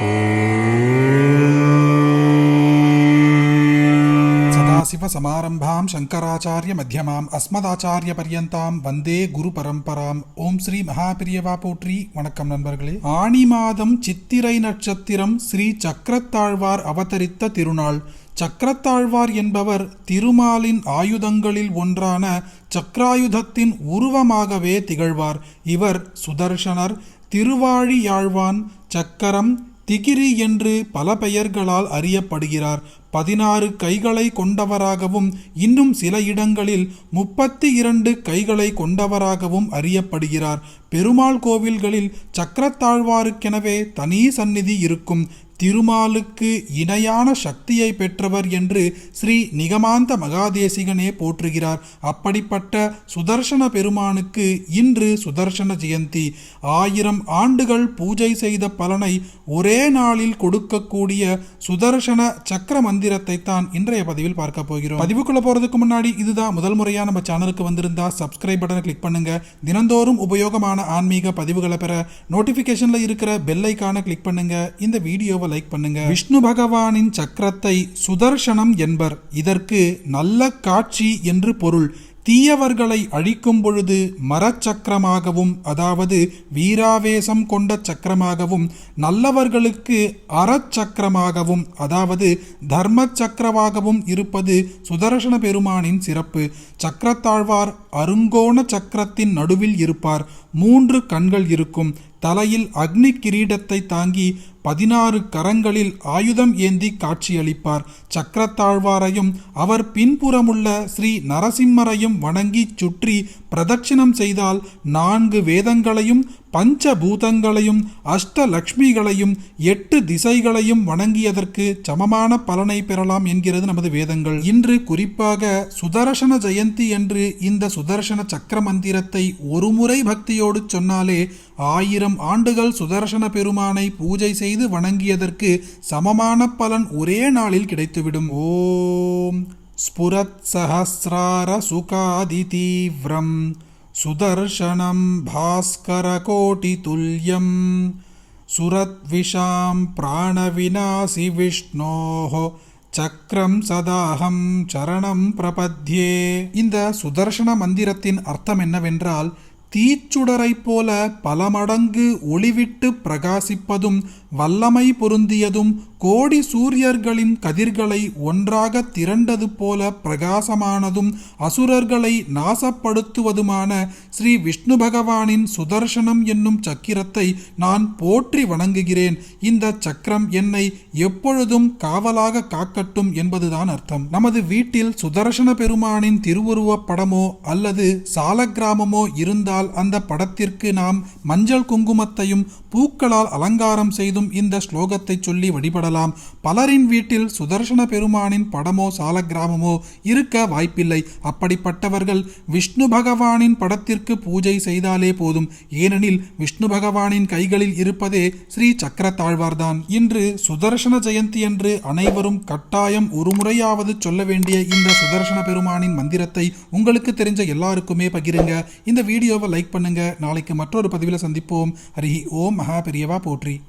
சதாசிவசமாரம்பாம் சங்கராச்சாரிய மத்தியமாம் அஸ்மதாச்சாரிய பர்யந்தாம் வந்தே குரு பரம்பராம். ஓம் ஸ்ரீ மகாபிரியவா போற்றி. வணக்கம் நண்பர்களே. ஆணி மாதம் சித்திரை நட்சத்திரம் ஸ்ரீ சக்கரத்தாழ்வார் அவதரித்த திருநாள். சக்கரத்தாழ்வார் என்பவர் திருமாலின் ஆயுதங்களில் ஒன்றான சக்கராயுதத்தின் உருவமாகவே திகழ்வார். இவர் சுதர்ஷனர் திருவாழியாழ்வான் சக்கரம் திகிரி என்று பல பெயர்களால் அறியப்படுகிறார். பதினாறு கைகளை கொண்டவராகவும் இன்னும் சில இடங்களில் முப்பத்தி இரண்டு கைகளை கொண்டவராகவும் அறியப்படுகிறார். பெருமாள் கோவில்களில் சக்கரத்தாழ்வாருக்கெனவே தனி சந்நிதி இருக்கும். திருமாலுக்கு இணையான சக்தியை பெற்றவர் என்று ஸ்ரீ நிகமாந்த மகாதேசிகனே போற்றுகிறார். அப்படிப்பட்ட சுதர்சன பெருமானுக்கு இன்று சுதர்சன ஜெயந்தி. ஆயிரம் ஆண்டுகள் பூஜை செய்த பலனை ஒரே நாளில் கொடுக்கக்கூடிய சுதர்சன சக்கர மந்திரத்தை தான் இன்றைய பதிவில் பார்க்க போகிறோம். பதிவுக்குள்ள போறதுக்கு முன்னாடி இதுதான் முதல் முறையா நம்ம சேனலுக்கு வந்திருந்தா சப்ஸ்கிரைப் பட்டனை கிளிக் பண்ணுங்க. தினந்தோறும் உபயோகமான ஆன்மீக பதிவுகளை பெற நோட்டிபிகேஷன்ல இருக்கிற பெல் ஐக்கான கிளிக் பண்ணுங்க. இந்த வீடியோவை லைக் பண்ணுங்க. விஷ்ணு பகவானின் சக்கரத்தை சுதர்சனம் என்பர். இதற்கு நல்ல காட்சி என்று பொருள். தீயவர்களை அழிக்கும் பொழுது மரச்சக்கரமாகவும் அதாவது வீராவேசம் கொண்ட சக்கரமாகவும் நல்லவர்களுக்கு அறச்சக்கரமாகவும் அதாவது தர்ம சக்கரமாகவும் இருப்பது சுதர்சன பெருமானின் சிறப்பு. சக்கரத்தாழ்வார் அருங்கோண சக்கரத்தின் நடுவில் இருப்பார். மூன்று கண்கள் இருக்கும். தலையில் அக்னி கிரீடத்தை தாங்கி பதினாறு கரங்களில் ஆயுதம் ஏந்தி காட்சியளிப்பார். சக்கரத்தாழ்வாரையும் அவர் பின்புறமுள்ள ஸ்ரீ நரசிம்மரையும் வணங்கி சுற்றி பிரதட்சிணம் செய்தால் நான்கு வேதங்களையும் பஞ்சபூதங்களையும் அஷ்டலக்ஷ்மிகளையும் எட்டு திசைகளையும் வணங்கியதற்கு சமமான பலனை பெறலாம் என்கிறது நமது வேதங்கள். இன்று குறிப்பாக சுதர்சன ஜெயந்தி என்று இந்த சுதர்சன சக்கர மந்திரத்தை ஒருமுறை பக்தியோடு சொன்னாலே ஆயிரம் ஆண்டுகள் சுதர்சன பெருமானை பூஜை செய்து வணங்கியதற்கு சமமான பலன் ஒரே நாளில் கிடைத்துவிடும். ஓம் ஸ்புரத் சஹசிரார சுகாதி தீவிரம். சுதர்சனம் भास्करकोटितुल्यं सुरद्विषां प्राणविनाशि विष्णोः சக்கரம் சதாகம் சரணம் பிரபத்யே இந்த சுதர்சன மந்திரத்தின் அர்த்தம் என்னவென்றால் தீச்சுடரைப் போல பல மடங்கு ஒளிவிட்டு பிரகாசிப்பதும் வல்லமை பொருந்தியதும் கோடி சூரியர்களின் கதிர்களை ஒன்றாக திரண்டது போல பிரகாசமானதும் அசுரர்களை நாசப்படுத்துவதுமான ஸ்ரீ விஷ்ணு பகவானின் சுதர்சனம் என்னும் சக்கிரத்தை நான் போற்றி வணங்குகிறேன். இந்த சக்கரம் என்னை எப்பொழுதும் காவலாக காக்கட்டும் என்பதுதான் அர்த்தம். நமது வீட்டில் சுதர்சன பெருமானின் திருவுருவப் படமோ அல்லது சாலக்கிராமமோ இருந்தால் அந்த படத்திற்கு நாம் மஞ்சள் குங்குமத்தையும் பூக்களால் அலங்காரம் செய்தும் இந்த ஸ்லோகத்தை சொல்லி வழிபடலாம். பலரின் வீட்டில் சுதர்சன பெருமானின் படமோ சாலக்கிராமமோ இருக்க வாய்ப்பில்லை. அப்படிப்பட்டவர்கள் விஷ்ணு பகவானின் படத்திற்கு பூஜை செய்தாலே போதும். ஏனெனில் விஷ்ணு பகவானின் கைகளில் இருப்பதே ஸ்ரீ சக்கரத்தாழ்வார்தான். இன்று சுதர்சன ஜெயந்தி என்று அனைவரும் கட்டாயம் ஒரு முறையாவது சொல்ல வேண்டிய இந்த சுதர்சன பெருமானின் மந்திரத்தை உங்களுக்கு தெரிஞ்ச எல்லாருக்குமே பகிருங்க. இந்த வீடியோவை லைக் பண்ணுங்க. நாளைக்கு மற்றொரு பதிவில் சந்திப்போம். ஹரி ஓம். மகா பெரியவா போற்றி.